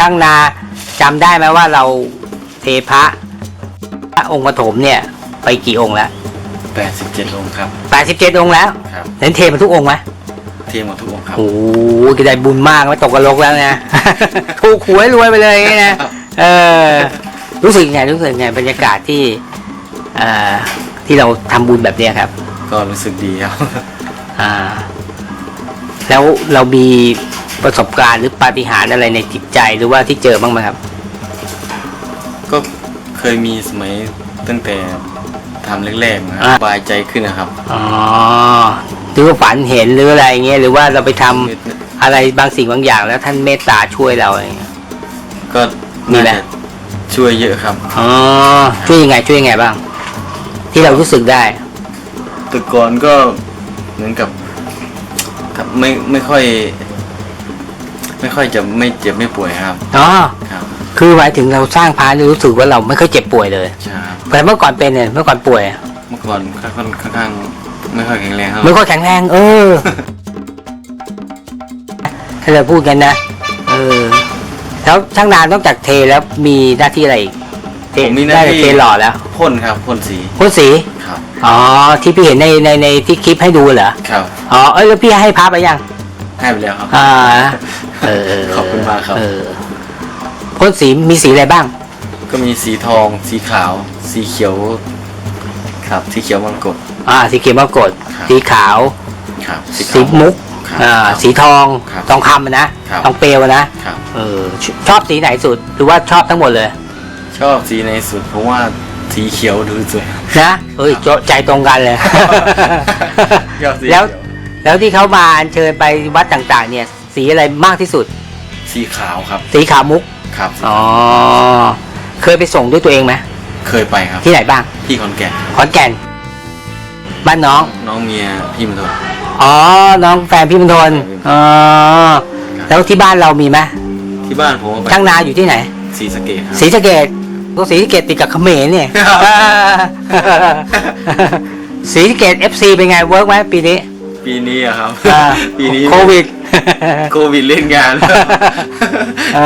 ช่างนาจำได้ไหมว่าเราเทพระพระองค์ปฐมเนี่ย ไปกี่องค์แล้ว87องค์ครับ แปดสิบเจ็ดองค์แล้วครับเน้นเทมาทุกองค์ไหมเทียมหมดทุกองค์ครับ โอ้โหก็ได้บุญมากไม่ตกกระลกแล้วนะ ถูกหวยรวยไปเลยอย่างงี้นะเออรู้สึกยังไงรู้สึกยังไงบรรยากาศที่เอ่อที่เราทำบุญแบบเนี้ยครับ ก็รู้สึกดีครับ อ่า แล้วเรามี ประสบการณ์หรือปาฏิหาริย์อะไรในจิตใจหรือว่าที่เจอบ้างไหมครับ ก็เคยมีสมัยตั้งแต่ทำแรกๆนะครับอ่าสบายใจขึ้นนะครับอ๋อหรือว่าฝันเห็นหรืออะไรเงี้ยหรือว่าเราไปทำอะไรบางสิ่งบางอย่างแล้วท่านเมตตาช่วยเราอะไรเงี้ยก็มีน่าไหมจะช่วยเยอะครับอ๋อช่วยยังไงช่วยยังไงบ้าง ที่เรารู้สึกได้แต่ก่อนก็เหมือนกับครับไม่ไม่ค่อย ไม่ค่อยจะไม่เจ็บไม่ป่วยครับอ๋อครับคือหมายถึงเราสร้างพระนี่รู้สึกว่าเราไม่ค่อยเจ็บป่วยเลยใช่ครับแต่เมื่อก่อนเป็นเนี่ยเมื่อก่อนป่วย เมื่อก่อนค่อนข้างค่อนข้างไม่ค่อยแข็งแรงครับไม่ค่อยแข็งแรงเออถ้าเราพูดกันนะเออแล้วช่างนานนอกจากเทแล้วมีหน้าที่อะไรอีกเทผมมีหน้าได้ที่เทหล่อแล้วพ่นครับพ่นสีพ่นสีครับ อ๋อที่พี่เห็นในในในที่คลิปให้ดูเหรอครับอ๋อเอ้ยแล้วพี่ให้พระไปยังให้ไปแล้วครับ อ่า เออขอบคุณมากครับ เออพ่นสีมีสีอะไรบ้าง ก็มีสีทอง สีขาว สีเขียว ครับ สีเขียวมรกต อ่า สีเขียวมรกตครับ สีขาว ครับสีขาวมุกครับอ่าสีทองครับทองคำอะนะครับ ทองเปลวอะนะครับ เออชชอบสีไหนสุดหรือว่าชอบทั้งหมดเลย ชอบสีในสุดเพราะว่าสีเขียวดูสวย นะเฮ้ยโจ๊ะใจตรงกันเลยชอบสีแล้วเขียวแล้วที่เขามาอัญเชิญไปวัดต่างๆ เนี่ย สีอะไรมากที่สุด สีขาวครับ สีขาวมุกครับอ๋อเคยไปส่งด้วยตัวเองไหมเคยไปครับที่ไหนบ้างที่ขอนแก่นขอนแก่น บ้านน้อง น้องเมียพี่มันโทษอ๋อ น้องแฟนพี่มณฑลอ๋อ แล้วที่บ้านเรามีไหมที่บ้านผมเอาไปช่างนาอยู่ที่ไหนสีสะเกตครับ ศรีสะเกดก็ศรีสะเกดติดกับเขมรเนี่ย ศรีสะเกดเอฟซีเป็นไงเวิร์กไหมปีนี้ ปีนี้อะครับ อ่าปีนี้โควิด โควิดเล่นงานเอ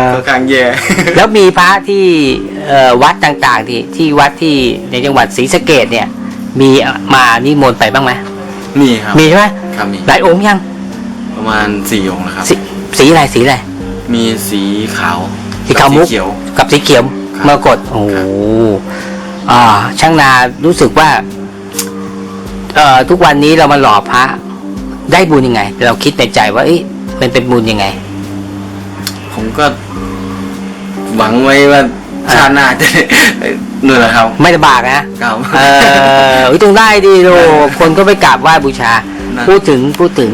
อค่อนข้างแย่แล้วมีพระที่เอ่อวัดต่างๆ ที่ที่วัดที่ในจังหวัดศรีสะเกดเนี่ย มีมานิมนต์ไปบ้างไหมมีครับมีใช่ไหมครับมีหลายองค์ยังประมาณสี่องค์นะครับสีสีอะไรสีอะไรมีสีขาวสีขาวมุกบสีเขียวกับสีเขียวครับมรกตโอ้โหอ่าช่างนารู้สึกว่าเอ่อทุกวันนี้เรามาหล่อพระ ได้บุญยังไง เราคิดในใจว่าเอ๊ะมันเป็นบุญยังไง ผมก็ หวังไว้ว่าชาติหน้าจะได้นู่นแหละครับ ไม่ลำบากนะครับเอออุ๊ยต้องได้ดีโลคนก็ไปกราบไหว้บูชานะพูดถึงพูดถึง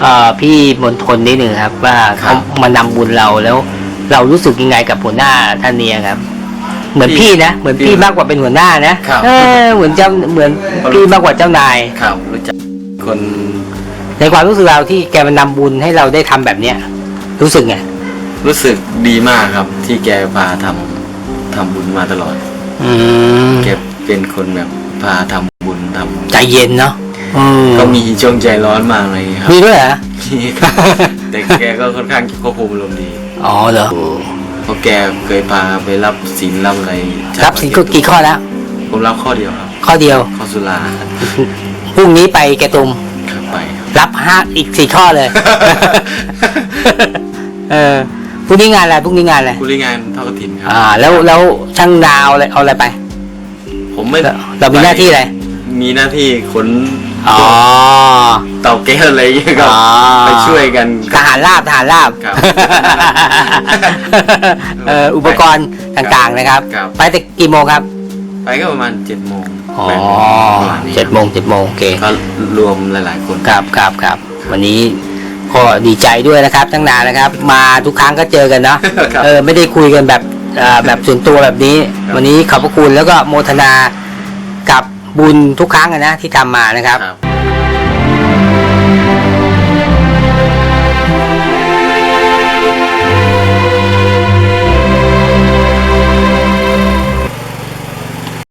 เอ่อพี่มนทนนิดหนึ่งครับ ว่าครัเขาบมานำบุญเราแล้ว เรารู้สึกยังไงกับหัวหน้าท่านเนี้ครับ เหมือนพี่พี่นะเหมือนพี่พี่มากกว่าเป็นหัวหน้านะครับเออเหมือนเจ้าเหมือนพี่มากกว่าเจ้านายครับรู้จักคน ในความรู้สึกเราที่แกมานำบุญให้เราได้ทำแบบเนี้ย รู้สึกไงรู้สึกดีมากครับ ที่แกพาทำทำบุญมาตลอด อืมแกเป็นคนแบบพาทำบุญทำใจเย็นเนาะอืมก็มีช่วงใจร้อนมากเลยครับมีด้วยเหรอมีครับแต่แกก็ค่อนข้างควบคุมอารมณ์ดีอ๋อเหรอเพราะแกเคยพาไปรับศีลรับอะไรจากรับสินก็กี่ข้อแล้วผมรับข้อเดียวครับ ข้อเดียวข้อสุราพรุ่งนี้ไปแกตุมครับไปค รับรับห้าอีกสี่ข้อเลย เออพรุ่งนี้งานอะไรพรุ่งนี้งานอะไรผู้ริงานเท่ากฐินครัอ่า แล้วแล้วช่างดาวอะไรเอาอะไรไป ผมไม่เราเรามีหน้าที่อะไร มีหน้าที่ขนอ๋อเตาแก๊สอะไรอย่างเงี้ยครับอ๋อ ไปช่วยกันทหารราบทหารราบครับเอ่ออุปกรณ์ต่างๆนะครับ ครับ ไปแต่กี่โมงครับ ไปก็ประมาณเจ็ดโมงอ๋อ แปดโมงประมาณนี้เจ็ดโมงเจ็ดโมงโอเคก็รวมหลาย ๆ คนครับครับครับวันนี้ก็ดีใจด้วยนะครับตั้งนานนะครับ มาทุกครั้งก็เจอกันเนาะครับเออไม่ได้คุยกันแบบเอ่อแบบส่วนตัวแบบนี้ครับวันนี้ขอบพระคุณแล้วก็โมทนากับบุญทุกครั้งอะนะที่ทำมานะครับครับ